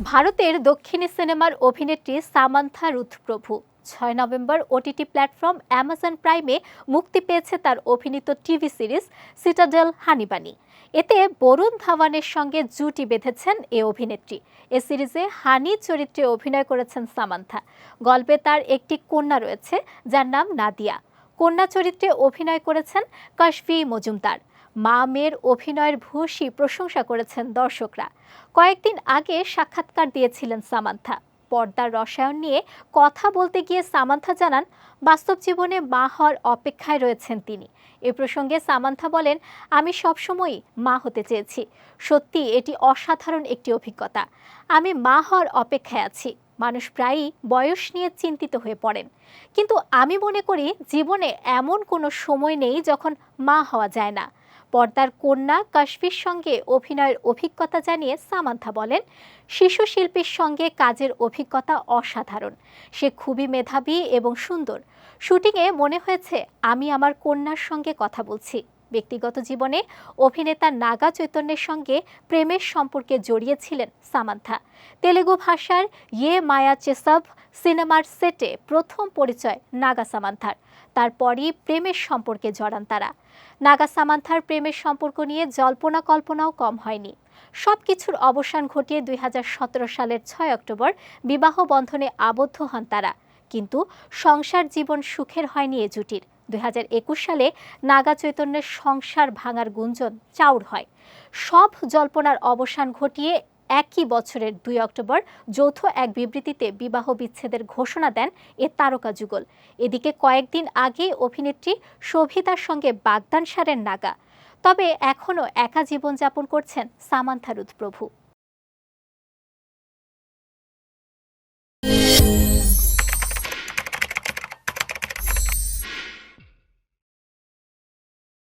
ভারতের দক্ষিণী সিনেমার অভিনেত্রী সামান্থা রুথপ্রভু। ছয় নভেম্বর ওটিটি প্ল্যাটফর্ম অ্যামাজন প্রাইমে মুক্তি পেয়েছে তার অভিনীত টিভি সিরিজ সিটাডেল হানিবানি এতে বরুণ ধাওয়ানের সঙ্গে জুটি বেঁধেছেন এ অভিনেত্রী। এ সিরিজে হানি চরিত্রে অভিনয় করেছেন সামান্থা। গল্পে তার একটি কন্যা রয়েছে, যার নাম নাদিয়া। কন্যা চরিত্রে অভিনয় করেছেন কাশফি মজুমদার। মা মেয়ের অভিনয়ের ভূয়সী প্রশংসা করেছেন দর্শকরা। কয়েকদিন আগে সাক্ষাৎকার দিয়েছিলেন সামান্থা। পর্দার রসায়ন নিয়ে কথা বলতে গিয়ে সামান্থা জানান, বাস্তব জীবনে মা হওয়ার অপেক্ষায় রয়েছেন তিনি। এ প্রসঙ্গে সামান্থা বলেন, আমি সবসময়ই মা হতে চেয়েছি। সত্যি, এটি অসাধারণ একটি অভিজ্ঞতা। আমি মা হওয়ার অপেক্ষায় আছি। মানুষ প্রায়ই বয়স নিয়ে চিন্তিত হয়ে পড়েন। কিন্তু আমি মনে করি, জীবনে এমন কোনো সময় নেই যখন মা হওয়া যায় না। পর্দার কন্যা কাশফির সঙ্গে অভিনয়ের অভিজ্ঞতা জানিয়ে সামান্থা বলেন, শিশু শিল্পীর সঙ্গে কাজের অভিজ্ঞতা অসাধারণ। সে খুবই মেধাবী এবং সুন্দর। শুটিংয়ে মনে হয়েছে, আমি আমার কন্যার সঙ্গে কথা বলছি। ব্যক্তিগত জীবনে অভিনেতা নাগা চৈতন্যের সঙ্গে প্রেমের সম্পর্কে জড়িয়েছিলেন সামান্থা। তেলেগু ভাষার ইয়ে মায়া চেসাব সিনেমার সেটে প্রথম পরিচয় নাগা সামান্থার। তারপরই প্রেমের সম্পর্কে জড়ান তারা। নাগা সামান্থার প্রেমের সম্পর্ক নিয়ে জল্পনা কল্পনাও কম হয়নি। সব কিছুর অবসান ঘটিয়ে দু হাজার সতেরো সালের ছয় অক্টোবর বিবাহ বন্ধনে আবদ্ধ হন তারা। কিন্তু সংসার জীবন সুখের হয়নি এ জুটির। দুই হাজার একুশ সালে নাগা চৈতন্যের সংসার ভাঙার গুঞ্জন চাউর হয়। সব জল্পনার অবসান ঘটিয়ে একই বছরের দুই অক্টোবর যৌথ এক বিবৃতিতে বিবাহ বিচ্ছেদের ঘোষণা দেন এ তারকা যুগল। এদিকে কয়েকদিন আগেই অভিনেত্রী শোভিতার সঙ্গে বাগদান সারের নাগা। তবে এখনও একা জীবনযাপন করছেন সামান্থারুদ প্রভু